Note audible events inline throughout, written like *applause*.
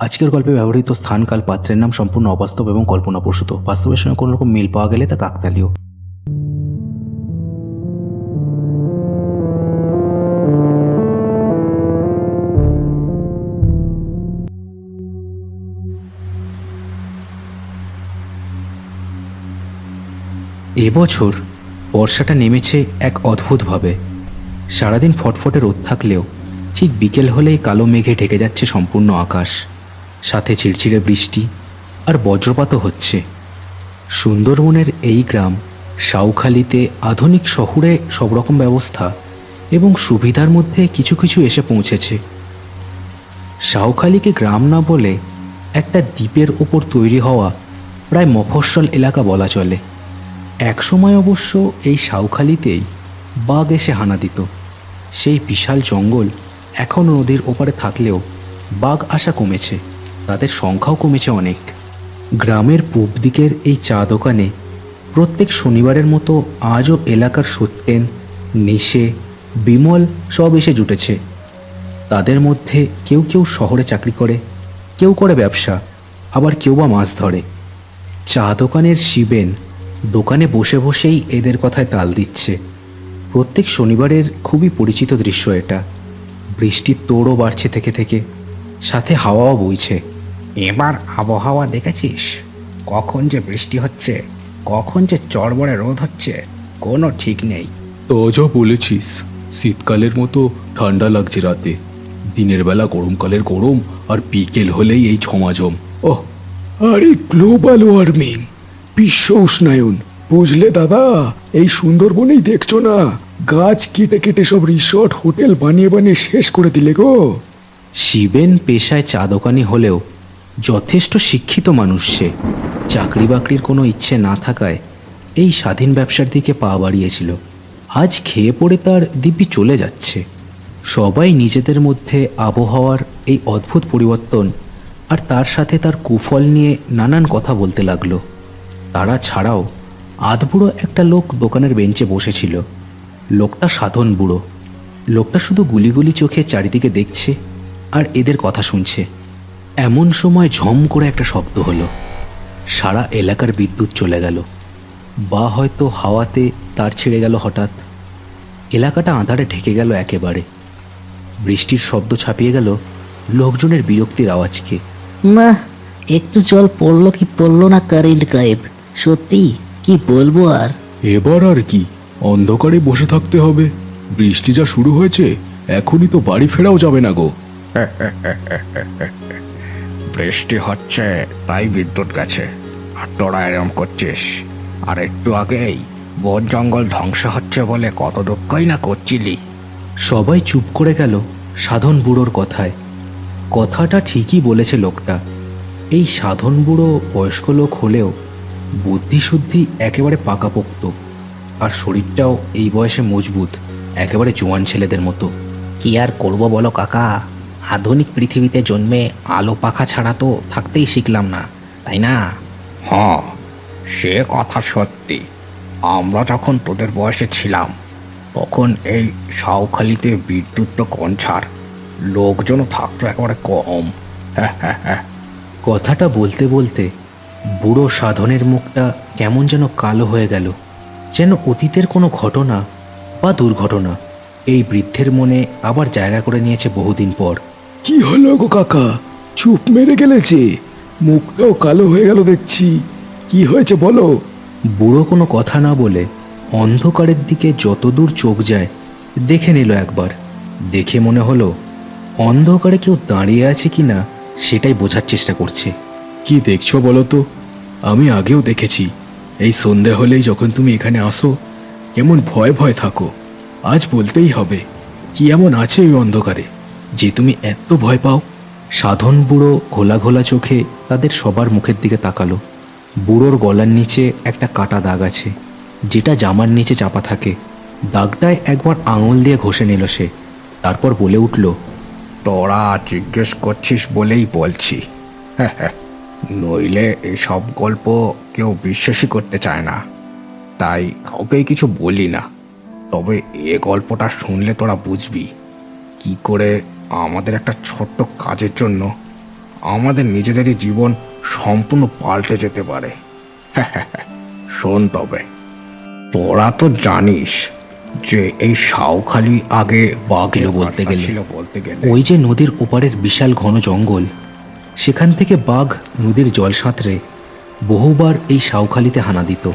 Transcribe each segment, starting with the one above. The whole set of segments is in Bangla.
আজকের গল্পে ব্যবহৃত স্থান কাল পাত্রের নাম সম্পূর্ণ অবাস্তব এবং কল্পনাপ্রসূত। বাস্তবের সঙ্গে কোনো রকম মিল পাওয়া গেলে তা কাকতালীয়। এবছর বর্ষাটা নেমেছে এক অদ্ভুতভাবে। সারাদিন ফটফটে রোদ থাকলেও ঠিক বিকেল হলেই কালো মেঘে ঢেকে যাচ্ছে সম্পূর্ণ আকাশ। সাথে চিড়চিড়ে বৃষ্টি আর বজ্রপাতও হচ্ছে। সুন্দরবনের এই গ্রাম সাউখালিতে আধুনিক শহুরে সব রকম ব্যবস্থা এবং সুবিধার মধ্যে কিছু কিছু এসে পৌঁছেছে। শাওখালিকে গ্রাম না বলে একটা দ্বীপের ওপর তৈরি হওয়া প্রায় মফস্বল এলাকা বলা চলে। একসময় অবশ্য এই শাওখালিতেই বাঘ এসে হানা দিত। সেই বিশাল জঙ্গল এখন নদীর ওপারে থাকলেও বাঘ আসা কমেছে। তাদের সংখ্যাও কমেছে অনেক। গ্রামের পূব দিকের এই চা দোকানে প্রত্যেক শনিবারের মতো আজও এলাকার সত্যেন, নিশে, বিমল সব এসে জুটেছে। তাদের মধ্যে কেউ কেউ শহরে চাকরি করে, কেউ করে ব্যবসা, আবার কেউ বা মাছ ধরে। চা দোকানের শিবেন দোকানে বসে বসেই এদের কথায় তাল দিচ্ছে। প্রত্যেক শনিবারের খুবই পরিচিত দৃশ্য এটা। বৃষ্টির তোড়ও বাড়ছে থেকে থেকে, সাথে হাওয়াও বইছে। এবার আবহাওয়া দেখেছিস? কখন যে বৃষ্টি হচ্ছে কখন যে চড়বড়ে রোদ হচ্ছে কোনো ঠিক নেই। তো যা বলেছিস শীতকালের মতো ঠান্ডা লাগছে রাতে। দিনের বেলা গরমকালের গরম আর বিকেল হলেই এই ছমাঝম ও আরে গ্লোবাল ওয়ার্মিং বিশ্ব উষ্ণায়ন। বুঝলে দাদা এই সুন্দরবনেই দেখছ না গাছ কেটে কেটে সব রিসর্ট হোটেল বানিয়ে বানিয়ে শেষ করে দিলে গো। শিবেন পেশায় চা দোকানি হলেও যথেষ্ট শিক্ষিত মানুষ সে। চাকরি বাকরির কোনো ইচ্ছে না থাকায় এই স্বাধীন ব্যবসার দিকে পা বাড়িয়েছিল। আজ খেয়ে পড়ে তার দিব্যি চলে যাচ্ছে। সবাই নিজেদের মধ্যে আবহাওয়ার এই অদ্ভুত পরিবর্তন আর তার সাথে তার কুফল নিয়ে নানান কথা বলতে লাগল। তারা ছাড়াও আধবুড়ো একটা লোক দোকানের বেঞ্চে বসেছিল। লোকটা সাধন বুড়ো। লোকটা শুধু গুলিগুলি চোখে চারিদিকে দেখছে আর এদের কথা শুনছে। এমন সময় ঝম করে একটা শব্দ হলো। সারা এলাকার বিদ্যুৎ চলে গেল। বা হয়তো হাওয়াতে তার ছেড়ে গেল হঠাৎ। এলাকাটা আঁধারে ঢেকে গেল একেবারে। বৃষ্টির শব্দ ছাপিয়ে গেল লোকজনের বিরক্তির আওয়াজকে। না একটু জল পড়ল কি পড়ল না কারেন্ট গায়েব? সত্যি? কি বলব আর? এবার আর কি? অন্ধকারে বসে থাকতে হবে। বৃষ্টি যা শুরু হয়েছে এখনই তো বাড়ি ফেরাও যাবে না গো। *laughs* বৃষ্টি হচ্ছে তাই বিদ্যুৎ গেছে। আর তোরা এরম করছিস। আর একটু আগেই বন জঙ্গল ধ্বংস হচ্ছে বলে কত দুঃখই না করছিলি। সবাই চুপ করে গেল সাধন বুড়োর কথায়। কথাটা ঠিকই বলেছে লোকটা। এই সাধন বুড়ো বয়স্ক লোক হলেও বুদ্ধিশুদ্ধি একেবারে পাকাপোক্ত। আর শরীরটাও এই বয়সে মজবুত একেবারে জোয়ান ছেলেদের মতো। কি আর করব বলো কাকা? আধুনিক পৃথিবীতে জন্মে আলো পাখা ছাড়া তো থাকতেই শিখলাম না তাই না? হ্যাঁ সে কথা সত্যি। আমরা যখন তোদের বয়সে ছিলাম তখন এই শাওখালিতে বিদ্যুৎ তো কোন ছাড় লোকজনও থাকতো একেবারে কম। *laughs* কথাটা বলতে বলতে বুড়ো সাধনের মুখটা কেমন যেন কালো হয়ে গেল যেন অতীতের কোনো ঘটনা বা দুর্ঘটনা এই বৃদ্ধের মনে আবার জায়গা করে নিয়েছে বহুদিন পর। কি হলো গো কাকা? চুপ মেরে গেলে যে? মুখটাও কালো হয়ে গেল দেখছি। কি হয়েছে বলো? বুড়ো কোনো কথা না বলে অন্ধকারের দিকে যতদূর চোখ যায় দেখে নিল একবার। দেখে মনে হলো অন্ধকারে কেউ দাঁড়িয়ে আছে কি না সেটাই বোঝার চেষ্টা করছে। কি দেখছ বলো তো? আমি আগেও দেখেছি। এই সন্ধে হলেই যখন তুমি এখানে আসো এমন ভয় ভয় থাকো। আজ বলতেই হবে কি এমন আছে ওই অন্ধকারে? যে তুমি এত ভয় পাও? সাধন বুড়ো ঘোলা ঘোলা চোখে তাদের সবার মুখের দিকে তাকালো। বুড়োর গলার নিচে একটা কাটা দাগ আছে, যেটা জামার নিচে চাপা থাকে। দাগটায় একবার আঙুল দিয়ে ঘষে নিল সে। তারপর বলে উঠল, তোরা জিজ্ঞেস করছিস বলেই বলছি। নইলে এসব গল্প কেউ বিশ্বাসই করতে চায় না। তাই কাউকেই কিছু বলি না। তবে এ গল্পটা শুনলে তোরা বুঝবি। কি করে আমাদের একটা ছোট্ট কাজের জন্য আমাদের নিজেদেরই জীবন সম্পূর্ণ পাল্টে যেতে পারে। *laughs* শোন তবে তোরা তো জানিস যে এই শাওখালি আগে বাঘের ছিল বলতে গেলে। বলতে গেলে। ওই যে নদীর ওপারের বিশাল ঘন জঙ্গল সেখান থেকে বাঘ নদীর জল সাঁতরে বহুবার এই শাওখালিতে হানা দিত।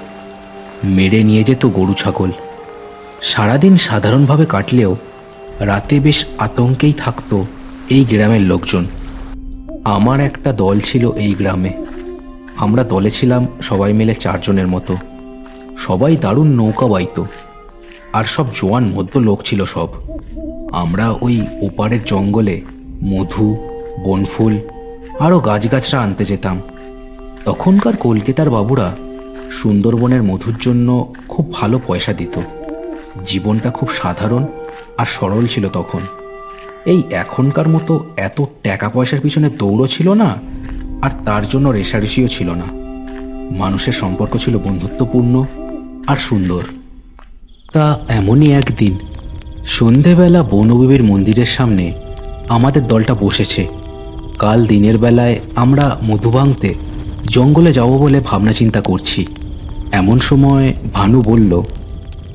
মেরে নিয়ে যেত গরু ছাগল। সারাদিন সাধারণভাবে কাটলেও রাতে বেশ আতঙ্কেই থাকতো এই গ্রামের লোকজন। আমার একটা দল ছিল এই গ্রামে। আমরা দলে ছিলাম সবাই মিলে চারজনের মতো। সবাই দারুণ নৌকা বাইতো। আর সব জোয়ান মধ্য লোক ছিল সব। আমরা ওই ওপারের জঙ্গলে মধু, বনফুল, আরও গাছগাছরা আনতে যেতাম। তখনকার কলকাতার বাবুরা সুন্দরবনের মধুর জন্য খুব ভালো পয়সা দিত। জীবনটা খুব সাধারণ আর সরল ছিল তখন। এই এখনকার মতো এত টাকা পয়সার পিছনে দৌড়ও ছিল না, আর তার জন্য রেশারেশিও ছিল না। মানুষের সম্পর্ক ছিল বন্ধুত্বপূর্ণ আর সুন্দর। তা এমনই একদিন, সন্ধেবেলা বনবিবির মন্দিরের সামনে আমাদের দলটা বসেছে। কাল দিনের বেলায় আমরা মধু ভাঙতে জঙ্গলে যাব বলে ভাবনা চিন্তা করছি। এমন সময় ভানু বলল,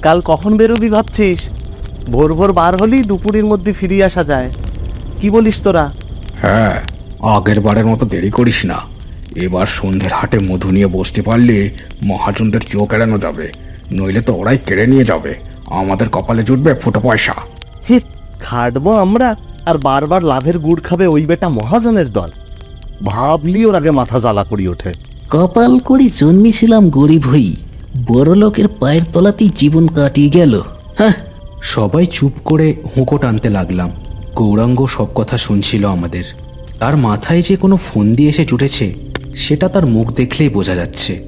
কাল কখন বেরোবি ভাবছিস? ভোর ভোর বার হলেই দুপুরের মধ্যে ফিরিয়ে আসা যায়। কি বলিস তোরা? হ্যাঁ আগের বারের মতো দেরি করিস না। এবার সন্ধ্যের হাটে মধু নিয়ে বসতে পারলে মহাজনদের চোখ এড়ানো যাবে। নইলে তো ওরাই কেড়ে নিয়ে যাবে। আমাদের কপালে জুটবে ফুটো পয়সা। হিট খাটবো আমরা আর বারবার লাভের গুড় খাবে ওই বেটা মহাজনের দল। ভাবলি ওর আগে মাথা জ্বালা করি ওঠে। কপাল করি জন্মেছিলাম গরিব হই বড় লোকের পায়ের তলাতেই জীবন কাটিয়ে গেল। হ্যাঁ সবাই চুপ করে হুঁকো টানতে লাগলাম। গৌরাঙ্গ সব কথা শুনছিল আমাদের। তার মাথায় যে কোনো ফোন দিয়ে এসে জুটেছে, সেটা তার মুখ দেখলেই বোঝা যাচ্ছে।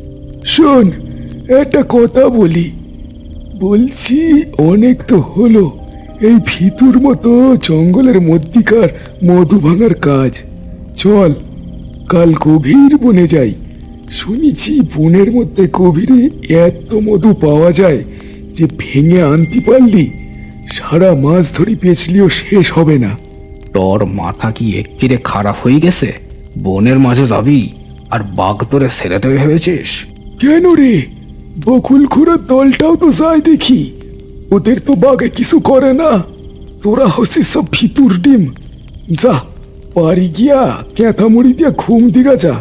শোন, একটা কথা বলি। বলছি, অনেক তো হলো। এই ভিতুর মতো জঙ্গলের মধ্যিকার মধু ভাঙার কাজ। চল, কাল গভীর বনে যাই। শুনেছি বনের মধ্যে গভীরে এত মধু পাওয়া যায় যে ভেঙে আনতে পারলি। সারা মাস ধরে পেঁচলিও শেষ হবে না। তোর মাথা কি এক্কিরে খারাপ হয়ে গেছে? বনের মাঝে যাবি আর বাঘ তোরে ছেড়ে দেবে ভেবেছিস? কেন রে? বকুল খুঁড়ার দলটাও তো যায় দেখি। ওদের তো বাঘে কিছু করে না। তোরা হচ্ছিস সব ভিতুর ডিম। যা পারি গিয়া ক্যাথা মুড়ি দিয়া ঘুম দিগা যা।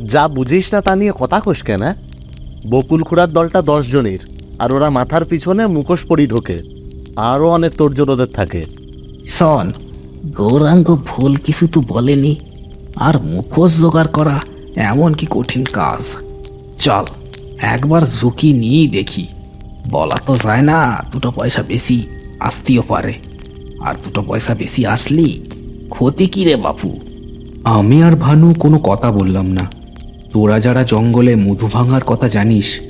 যা বুঝিস না তা নিয়ে কথা কোষ কেন হ্যাঁ? বকুল খুড়ার দলটা দশ জনের আর ওরা মাথার পিছনে মুখোশ পরি ঢোকে। আরও অনেক তোরজোর ওদের থাকে। শোন গৌরাঙ্গ ভুল কিছু তো বলেনি আর মুখোশ জোগাড় করা এমন কি কঠিন কাজ। চল একবার ঝুঁকি নিয়েই দেখি। বলা তো যায় না দুটো পয়সা বেশি আসতেও পারে। আর দুটো পয়সা বেশি আসলি ক্ষতি কি রে বাপু? আমি আর ভানু কোনো কথা বললাম না। তোরা যারা জঙ্গলে মধু ভাঙার কথা জানিস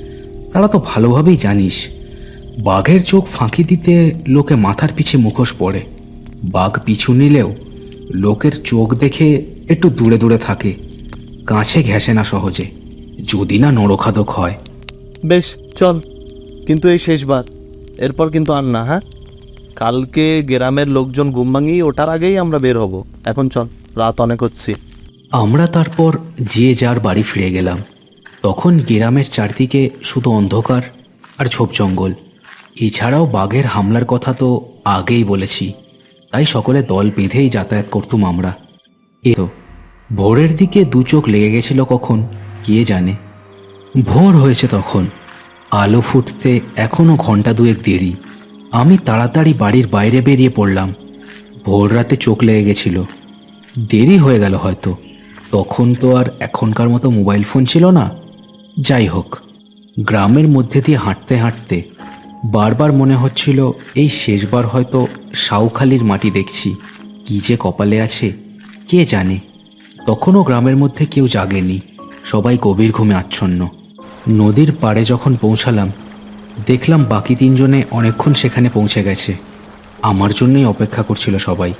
তারা তো ভালোভাবেই জানিস। বাঘের চোখ ফাঁকি দিতে লোকে মাথার পিছে মুখোশ পড়ে। বাঘ পিছু নিলেও লোকের চোখ দেখে একটু দূরে দূরে থাকে। কাছে ঘেঁষে না সহজে যদি না নরখাদক হয়। বেশ চল। কিন্তু এই শেষবার এরপর কিন্তু আর না হ্যাঁ? কালকে গ্রামের লোকজন ঘুম ভাঙি ওটার আগেই আমরা বের হব। এখন চল রাত অনেক হচ্ছে। আমরা তারপর যে যার বাড়ি ফিরে গেলাম। তখন গ্রামের চারদিকে শুধু অন্ধকার আর ঝোপ জঙ্গল। এছাড়াও বাঘের হামলার কথা তো আগেই বলেছি, তাই সকলে দল বেঁধেই যাতায়াত করতুম আমরা। এ তো, ভোরের দিকে দু চোখ লেগে গেছিল কখন, কে জানে? ভোর হয়েছে তখন, আলো ফুটতে এখনও ঘণ্টা দুয়েক দেরি। আমি তাড়াতাড়ি বাড়ির বাইরে বেরিয়ে পড়লাম, ভোর রাতে চোখ লেগে গেছিল। দেরি হয়ে গেল হয়তো, তখন তো আর এখনকার মতো মোবাইল ফোন ছিল না। যাই হোক, গ্রামের মধ্যে দিয়ে হাঁটতে হাঁটতে বারবার মনে হচ্ছিল, এই শেষবার হয়তো সাউখালির মাটি দেখছি। কি যে কপালে আছে, কে জানে? তখনও গ্রামের মধ্যে কেউ জাগেনি। সবাই গভীর ঘুমে আচ্ছন্ন। নদীর পাড়ে যখন পৌঁছালাম, দেখলাম বাকি তিনজনে অনেকক্ষণ সেখানে পৌঁছে গেছে। আমার জন্যই অপেক্ষা করছিল সবাই।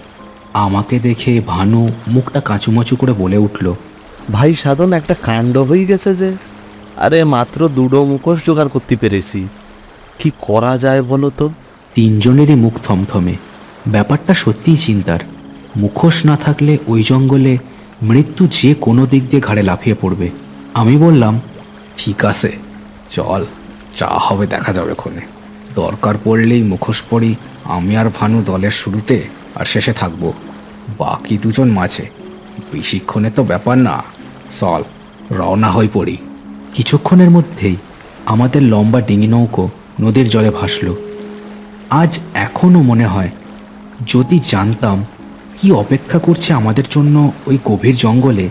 আমাকে দেখে ভানু মুখটা কাঁচুমাচু করে বলে উঠল, ভাই সাধন, একটা কাণ্ড হয়ে গেছে যে। আরে, মাত্র দুটো মুখোশ জোগাড় করতে পেরেছি। কি করা যায় বলো তো? তিনজনেরই মুখ থমথমে। ব্যাপারটা সত্যিই চিন্তার। মুখোশ না থাকলে ওই জঙ্গলে মৃত্যু যে কোনো দিক দিয়ে ঘাড়ে লাফিয়ে পড়বে। আমি বললাম ঠিক আছে চল যা হবে দেখা যাবে ক্ষণে দরকার পড়লেই মুখোশ পড়ি আমি আর ভানু দলের শুরুতে আর শেষে থাকব। বাকি দুজন মাঝে। বেশিক্ষণে তো ব্যাপার না। চল রওনা হয়ে পড়ি। কিছুক্ষণের মধ্যেই আমাদের লম্বা ডিঙি নৌকো নদীর জলে ভাসল। আজ এখনও মনে হয়, যদি জানতাম কি অপেক্ষা করছে আমাদের জন্য ওই গভীর জঙ্গলে,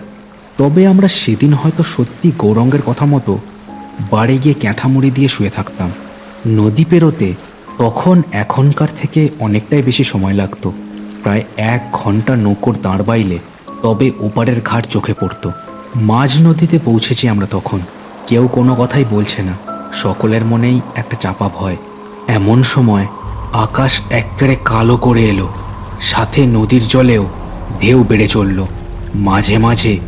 তবে আমরা সেদিন হয়তো সত্যি গৌরঙ্গের কথা মতো বাড়ি গিয়ে ক্যাঁথামুড়ি দিয়ে শুয়ে থাকতাম। নদী পেরোতে তখন এখনকার থেকে অনেকটাই বেশি সময় লাগতো। প্রায় এক ঘণ্টা নৌকোর দাঁড় বাইলে তবে ওপারের ঘাট চোখে পড়তো। মাঝ নদীতে পৌঁছেছি আমরা তখন। কেউ কোনো কথাই বলছে না। সকলের মনেই একটা চাপা ভয়। এমন সময় আকাশ একেবারে কালো করে এলো। সাথে নদীর জলেও ঢেউ বেড়ে চলল। মাঝে মাঝে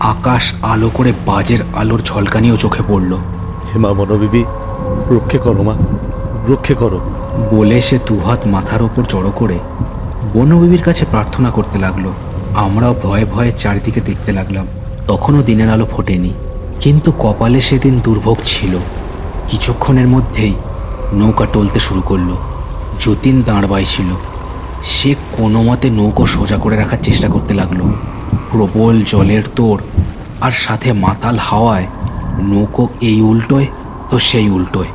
আকাশ আলো করে বাজের আলোর ঝলকানিও চোখে পড়ল। হেমা বনবিবি রক্ষে করো মা রক্ষে করো। বলে সে দুহাত মাথার ওপর জড়ো করে বনবিবির কাছে প্রার্থনা করতে লাগল। আমরাও ভয়ে ভয়ে চারিদিকে দেখতে লাগলাম। তখনও দিনের আলো ফোটেনি। কিন্তু কপালে সেদিন দুর্ভোগ ছিল। কিছুক্ষণের মধ্যেই নৌকা টলতে শুরু করল। যতীন দাঁড় বাইছিল। সে কোনো মতে নৌকো সোজা করে রাখার চেষ্টা করতে লাগল। প্রবল জলের তোর আর সাথে মাতাল হাওয়ায় নৌকো এই উল্টোয় তো সেই উল্টোয়।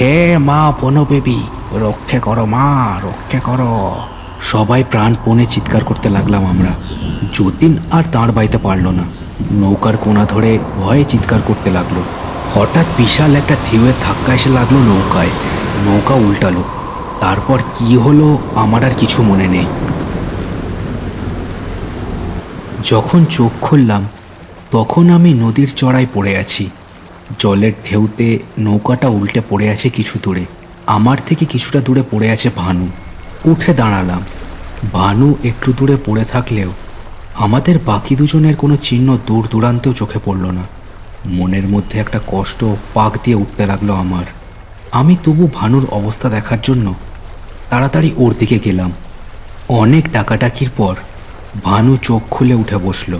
হে মা বনবেবী, রক্ষে করো মা, রক্ষে করো। সবাই প্রাণপণে চিৎকার করতে লাগলাম আমরা। যতীন আর দাঁড় বাইতে পারল না। নৌকার কোনা ধরে ভয়ে চিৎকার করতে লাগল। হঠাৎ বিশাল একটা ঢেউয়ের ধাক্কা এসে লাগল নৌকায়। নৌকা উল্টালো। তারপর কি হলো আমার আর কিছু মনে নেই। যখন চোখ খুললাম, তখন আমি নদীর চড়ায় পড়ে আছি। জলের ঢেউতে নৌকাটা উল্টে পড়ে আছে কিছু দূরে। আমার থেকে কিছুটা দূরে পড়ে আছে ভানু। উঠে দাঁড়ালাম। ভানু একটু দূরে পড়ে থাকলেও আমাদের বাকি দুজনের কোনো চিহ্ন দূর দূরান্তেও চোখে পড়ল না। মনের মধ্যে একটা কষ্ট পাক দিয়ে উঠতে লাগল আমার। আমি তবু ভানুর অবস্থা দেখার জন্য তাড়াতাড়ি ওর দিকে গেলাম। অনেক ডাকাডাকির পর ভানু চোখ খুলে উঠে বসল।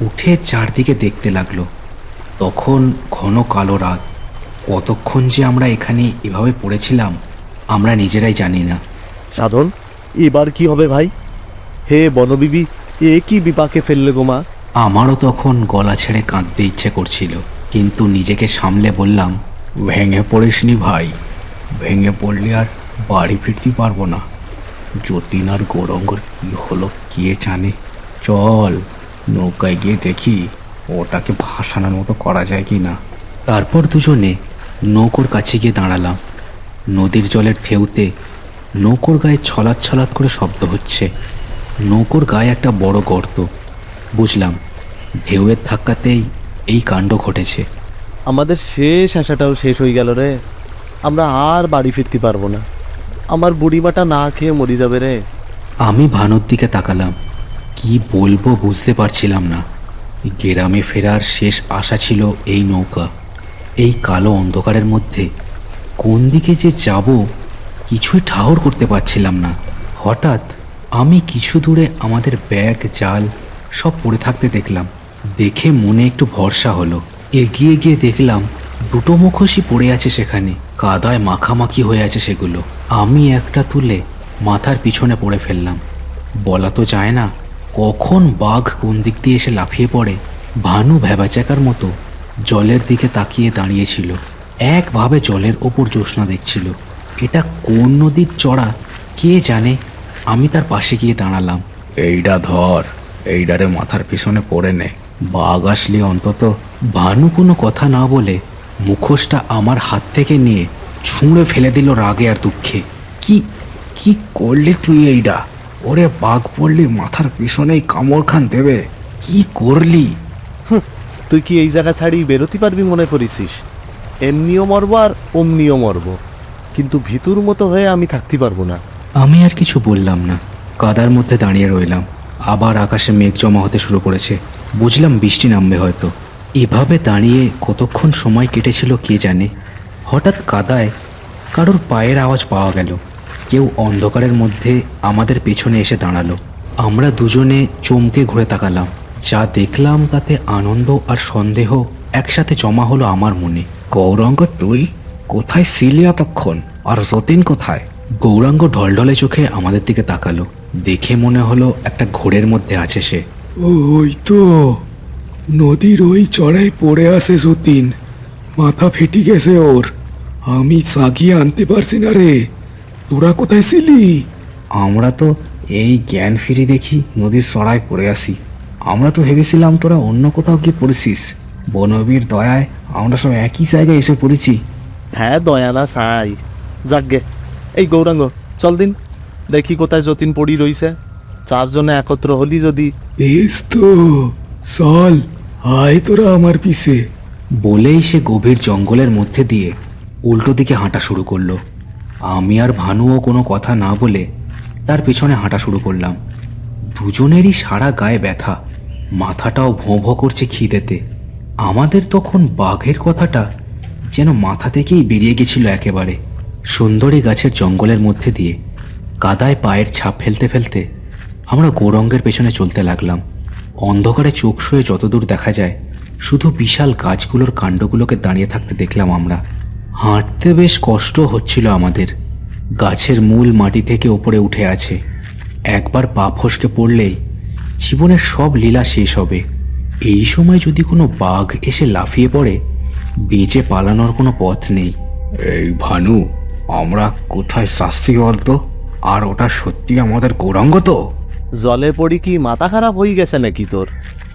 উঠে চারদিকে দেখতে লাগল। তখন ঘন কালো রাত। কতক্ষণ যে আমরা এখানে এভাবে পড়েছিলাম, আমরা নিজেরাই জানি না। সাধন, এবার কি হবে ভাই? হে বনবিবি, এ কি বিপাকে ফেললে গো মা? আমারও তখন গলা ছেড়ে কাঁদতে ইচ্ছে করছিল, কিন্তু নিজেকে সামলে বললাম, ভেঙে পড়িসনি ভাই, ভেঙে পড়লে আর বাড়ি ফিরতে পারব না। যতীন আর গৌরঙ্গর কি হলো কে জানে? চল, নৌকায় গিয়ে দেখি ওটাকে ভাসানোর মতো করা যায় কি না? তারপর দুজনে নৌকোর কাছে গিয়ে দাঁড়ালাম। নদীর জলের ঢেউতে নৌকোর গায়ে ছলাৎ ছলাৎ করে শব্দ হচ্ছে। নৌকোর গায়ে একটা বড় গর্ত। বুঝলাম ঢেউয়ের ধাক্কাতেই এই কাণ্ড ঘটেছে। আমাদের শেষ আশাটাও শেষ হয়ে গেল রে। আমরা আর বাড়ি ফিরতে পারব না। আমার বুড়িমাটা না খেয়ে মরি যাবে রে। আমি ভানুর দিকে তাকালাম। কি বলব বুঝতে পারছিলাম না। গ্রামে ফেরার শেষ আশা ছিল এই নৌকা। এই কালো অন্ধকারের মধ্যে কোন দিকে যে যাব কিছুই ঠাহর করতে পারছিলাম না। হঠাৎ আমি কিছু দূরে আমাদের ব্যাগ জাল সব পড়ে থাকতে দেখলাম। দেখে মনে একটু ভরসা হলো। এগিয়ে গিয়ে দেখলাম দুটো মুখোশই পড়ে আছে সেখানে। কাদায় মাখামাখি হয়ে আছে সেগুলো। আমি একটা তুলে মাথার পিছনে পড়ে ফেললাম। বলা তো যায় না কখন বাঘ কোন দিক দিয়ে এসে লাফিয়ে পড়ে। ভানু ভেবাচাকার মতো জলের দিকে তাকিয়ে দাঁড়িয়েছিল। একভাবে জলের ওপর জ্যোৎস্না দেখছিল। এটা কোন নদীর চড়া? কে জানে? আমি তার পাশে গিয়ে দাঁড়ালাম। এইটা ধর। এইটারে মাথার পিছনে পড়ে নে। বাঘ আসলে অন্তত ভানু কোনো কথা না বলে মুখোশটা আমার হাত থেকে নিয়ে ছুঁড়ে ফেলে দিল রাগে আর দুঃখে। কি কি করলি তুই এইটা ওরে বাঘ পড়লি মাথার পিছনেই কামড় খান দেবে। কি করলি? তুই কি এই জায়গা ছাড়ি বেরোতে পারবি মনে করিসিস? এমনিও মরবো আর অমনিও মরবো। কিন্তু ভিতুর মতো হয়ে আমি থাকতে পারব না। আমি আর কিছু বললাম না। কাদার মধ্যে দাঁড়িয়ে রইলাম। আবার আকাশে মেঘ জমা হতে শুরু করেছে। বুঝলাম বৃষ্টি নামবে হয়তো। এভাবে দাঁড়িয়ে কতক্ষণ সময় কেটেছিল কে জানে? হঠাৎ কাদায় কারোর পায়ের আওয়াজ পাওয়া গেল। কেউ অন্ধকারের মধ্যে আমাদের পেছনে এসে দাঁড়াল। আমরা দুজনে চমকে ঘুরে তাকালাম। যা দেখলাম তাতে আনন্দ আর সন্দেহ একসাথে জমা হলো আমার মনে। গৌরাঙ্গ, তুই কোথায় ছিলি এতক্ষণ? আর যতীন কোথায়? গৌরাঙ্গ ঢলঢলে চোখে আমাদের দিকে তাকালো। দেখে মনে হলো একটা ঘোরের মধ্যে আছে সে। ওই তো নদীর ওই চড়াই পড়ে আসে সতীন। মাথা ফেটে গেছে ওর। আমি সাগিয়ে আনতে পারছি না রে। তোরা কোথায় ছিলি? আমরা তো এই জ্ঞান ফিরে দেখি নদীর সরায় পড়ে আসি আমরা তো ভেবেছিলাম তোরা অন্য কোথাও গিয়ে পড়েছিস। বনবীর দয়ায় আমরা সব একই জায়গায় এসে পড়েছি। হ্যাঁ দয়ানা সাই। যাকগে এই গৌরাঙ্গ চল দিন। দেখি কোথায় যতীন পড়ি রইছে। চারজনে একত্র হলি যদি। বেশ তো চল আয় তোরা আমার পিছে। বলেই সে গভীর জঙ্গলের মধ্যে দিয়ে উল্টো দিকে হাঁটা শুরু করল। আমি আর ভানুও কোনো কথা না বলে তার পেছনে হাঁটা শুরু করলাম। দুজনেরই সারা গায়ে ব্যথা মাথাটাও ভোঁ ভোঁ করছে খিদেতে। আমাদের তখন বাঘের কথাটা যেন মাথা থেকেই বেরিয়ে গেছিল একেবারে। সুন্দরী গাছের জঙ্গলের মধ্যে দিয়ে কাদায় পায়ের ছাপ ফেলতে ফেলতে আমরা গৌরঙ্গের পেছনে চলতে লাগলাম। অন্ধকারে চোখ শুয়ে যতদূর দেখা যায়, শুধু বিশাল গাছগুলোর কাণ্ডগুলোকে দাঁড়িয়ে থাকতে দেখলাম আমরা। হাঁটতে বেশ কষ্ট হচ্ছিল আমাদের। গাছের মূল মাটি থেকে ওপরে উঠে আছে। একবার পা ফসকে পড়লেই জীবনের সব লীলা শেষ হবে। এই সময় যদি কোনো বাঘ এসে লাফিয়ে পড়ে, বেঁচে পালানোর কোনো পথ নেই। এই ভানু, আমরা কোথায় শাস্তি বলতো আর ওটা সত্যি আমাদের গৌরাঙ্গ তো? জলে পড়ি কি মাথা খারাপ হয়ে গেছে নাকি তোর?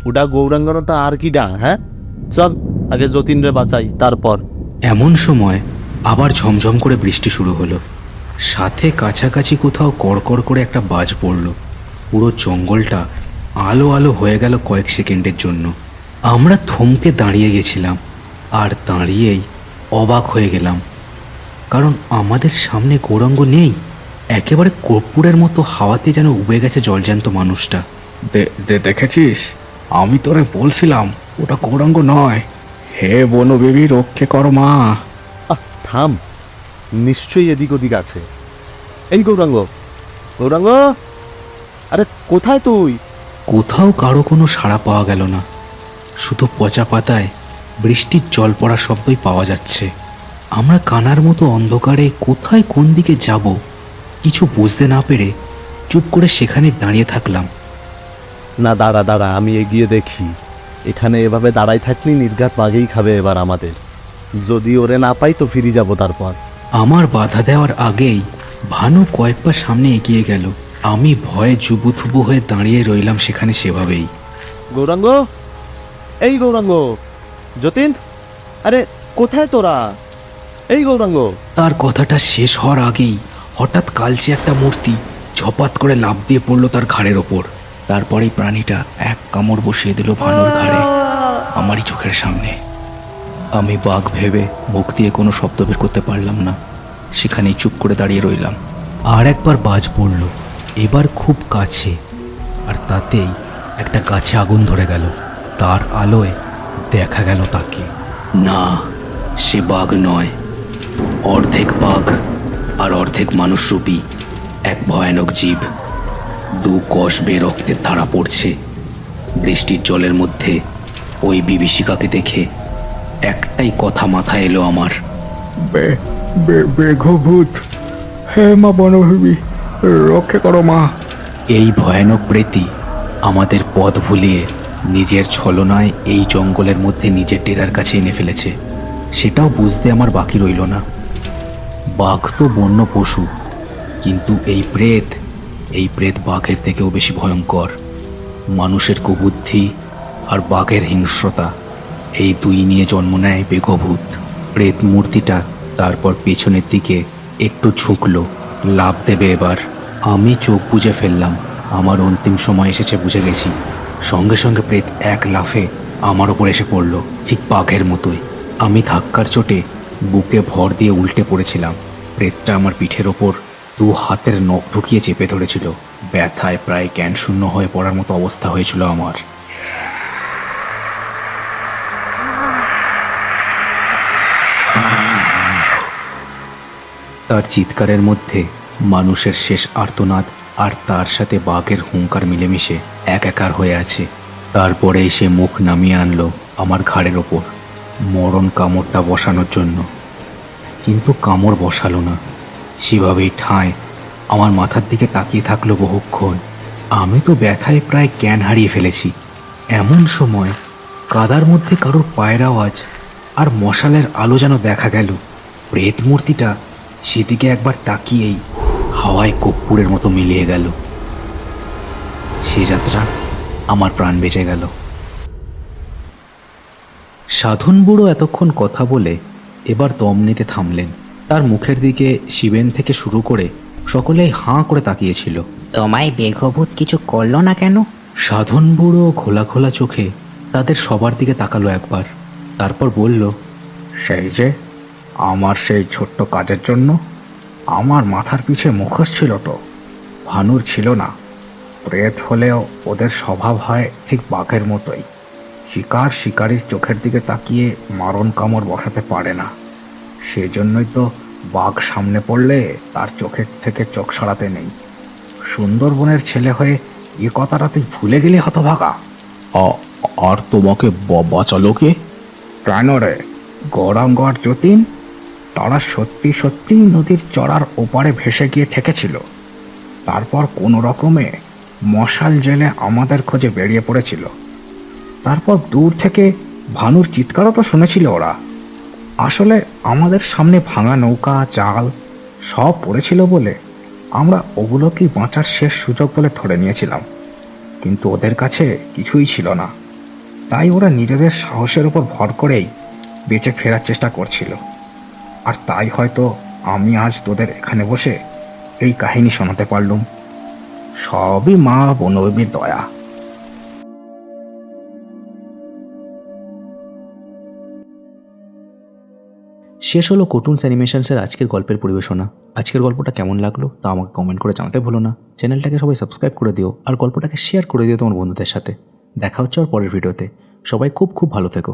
ওটা গৌরাঙ্গনতা আর কি ডা হ্যাঁ? চল আগে যতীন রে বাঁচাই তারপর। এমন সময় আবার ঝমঝম করে বৃষ্টি শুরু হলো। সাথে কাছাকাছি কোথাও কড়কড় করে একটা বাজ পড়ল। পুরো জঙ্গলটা আলো আলো হয়ে গেল কয়েক সেকেন্ডের জন্য। আমরা থমকে দাঁড়িয়ে গেছিলাম আর দাঁড়িয়েই অবাক হয়ে গেলাম। কারণ আমাদের সামনে গৌরাঙ্গ নেই। একেবারে কর্পূরের মতো হাওয়াতে যেন উবে গেছে জলজ্যান্ত মানুষটা। দে- দে- দেখেছিস? আমি তোরে বলছিলাম ওটা গৌরাঙ্গ নয়। হে বনবেবী রক্ষে কর মা। থাম। নিশ্চয়ই এদিক ওদিক আছে। এই গৌরাঙ্গ গৌরাঙ্গ! আরে কোথায় তুই? কোথাও কারও কোনো সাড়া পাওয়া গেল না। শুধু পচা পাতায় বৃষ্টির জল পড়ার শব্দই পাওয়া যাচ্ছে। আমরা কানার মতো অন্ধকারে কোথায় কোন দিকে যাব? কিছু বুঝতে না পেরে চুপ করে সেখানে দাঁড়িয়ে থাকলাম। না দাঁড়া দাঁড়া আমি এগিয়ে দেখি। এখানে এভাবে দাঁড়াই থাকলি নির্ঘাত বাঘেই খাবে এবার আমাদের। যদি ওরে না পাই তো ফিরে যাব তারপর। আমার বাধা দেওয়ার আগেই ভানু কয়েক পা সামনে এগিয়ে গেল। আমি ভয়ে জুবুথুবু হয়ে দাঁড়িয়ে রইলাম সেখানে সেভাবেই। গৌরাঙ্গ? এই গৌরাঙ্গ! যতীন? আরে কোথায় তোরা? এই গৌরাঙ্গ! তার কথাটা শেষ হওয়ার আগেই হঠাৎ কালচে একটা মূর্তি ঝপাত করে লাফ দিয়ে পড়ল তার ঘাড়ের ওপর। তারপরেই প্রাণীটা এক কামড় বসিয়ে দিল ভানুর ঘাড়ে, আমারই চোখের সামনে। আমি বাঘ ভেবে মুখ দিয়ে কোনো শব্দ বের করতে পারলাম না। সেখানেই চুপ করে দাঁড়িয়ে রইলাম। আর একবার বাজ পড়ল, এবার খুব কাছে। আর তাতেই একটা গাছে আগুন ধরে গেল। তার আলোয় দেখা গেল তাকে। না, সে বাঘ নয়, অর্ধেক বাঘ। আর অর্ধেক মানুষরূপী এক ভয়ানক জীব দু কষ বে রক্তের ধারা পড়ছে। বৃষ্টির জলের মধ্যে ওই বিভীষিকাকে দেখে একটাই কথা মাথায় এলো আমার। বেঘভূত। হে মা বনবেবী রক্ষে করো মা। এই ভয়ানক প্রেতী আমাদের পথ ভুলিয়ে নিজের ছলনায় এই জঙ্গলের মধ্যে নিজের টেরার কাছে এনে ফেলেছে। সেটাও বুঝতে আমার বাকি রইল না। বাঘ তো বন্য পশু, কিন্তু এই প্রেত এই প্রেত বাঘের থেকেও বেশি ভয়ঙ্কর। মানুষের কুবুদ্ধি আর বাঘের হিংস্রতা, এই দুই নিয়ে জন্ম নেয় বেগভূত। প্রেত মূর্তিটা তারপর পেছনের দিকে একটু ঝুঁকলো। লাভ দেবে এবার। আমি চোখ বুজে ফেললাম। আমার অন্তিম সময় এসেছে বুঝে গেছি। সঙ্গে সঙ্গে প্রেত এক লাফে আমার ওপর এসে পড়ল, ঠিক বাঘের মতোই। আমি ধাক্কার চোটে বুকে ভর দিয়ে উল্টে পড়েছিলাম। প্রেতটা আমার পিঠের ওপর দু হাতের নখ ঢুকিয়ে চেপে ধরেছিল। ব্যথায় প্রায় জ্ঞান শূন্য হয়ে পড়ার মতো অবস্থা হয়েছিল আমার। তার চিৎকারের মধ্যে মানুষের শেষ আর্তনাদ আর তার সাথে বাঘের হুঙ্কার মিলেমিশে এক একার হয়ে আছে। তারপরে সে মুখ নামিয়ে আনলো আমার ঘাড়ের ওপর। মরণ কামড়টা বসানোর জন্য। কিন্তু কামড় বসালো না। সেভাবেই ঠায় আমার মাথার দিকে তাকিয়ে থাকল বহুক্ষণ। আমি তো ব্যথায় প্রায় জ্ঞান হারিয়ে ফেলেছি। এমন সময় কাদার মধ্যে কারোর পায়ের আওয়াজ আর মশালের আলো যেন দেখা গেল। প্রেত মূর্তিটা সেদিকে একবার তাকিয়েই হাওয়ায় কর্পূরের মতো মিলিয়ে গেল। সে যাত্রা আমার প্রাণ বেঁচে গেল। সাধন বুড়ো এতক্ষণ কথা বলে এবার দম নিতে থামলেন। তার মুখের দিকে শিবেন থেকে শুরু করে সকলেই হাঁ করে তাকিয়েছিল। তোমায় বেঘভূত কিছু করল না কেন? সাধন বুড়ো খোলা খোলা চোখে তাদের সবার দিকে তাকালো একবার। তারপর বলল সেই যে আমার সেই ছোট্ট কাজের জন্য আমার মাথার পিছে মুখোশ ছিল তো। ভানুর ছিল না। প্রেত হলেও ওদের স্বভাব হয় ঠিক বাঘের মতোই। শিকার শিকারির চোখের দিকে তাকিয়ে মারণ কামড় বসাতে পারে না। সেজন্যই তো বাঘ সামনে পড়লে তার চোখের থেকে চোখ সরাতে নেই। সুন্দরবনের ছেলে হয়ে এ কথাটা তুই ভুলে গেলি হতভাগা। আর তোমাকে বাঁচালো কে? কেন রে? গৌরাঙ্গ আর যতীন? তারা সত্যি সত্যি নদীর চড়ার ওপারে ভেসে গিয়ে ঠেকেছিল। তারপর কোনো রকমে মশাল জেলে আমাদের খোঁজে বেরিয়ে পড়েছিল। তারপর দূর থেকে ভানুর চিৎকারও তো শুনেছিল ওরা। আসলে আমাদের সামনে ভাঙা নৌকা, জাল সব পড়েছিল বলে আমরা ওগুলোকেই বাঁচার শেষ সুযোগ বলে ধরে নিয়েছিলাম। কিন্তু ওদের কাছে কিছুই ছিল না। তাই ওরা নিজেদের সাহসের উপর ভর করেই বেঁচে ফেরার চেষ্টা করছিল। আর তাই হয়তো আমি আজ তোদের এখানে বসে এই কাহিনী শোনাতে পারলুম। সবই মা বনবীর দয়া। শেষ হলো কোটুনস অ্যানিমেশনসের আজকের গল্পের পরিবেশনা। আজকের গল্পটা কেমন লাগল তা আমাকে কমেন্ট করে জানাতে ভুলো না। চ্যানেলটাকে সবাই সাবস্ক্রাইব করে দিও আর গল্পটাকে শেয়ার করে দিও তোমার বন্ধুদের সাথে। দেখা হচ্ছে আর পরের ভিডিওতে সবাই খুব খুব ভালো থেকো।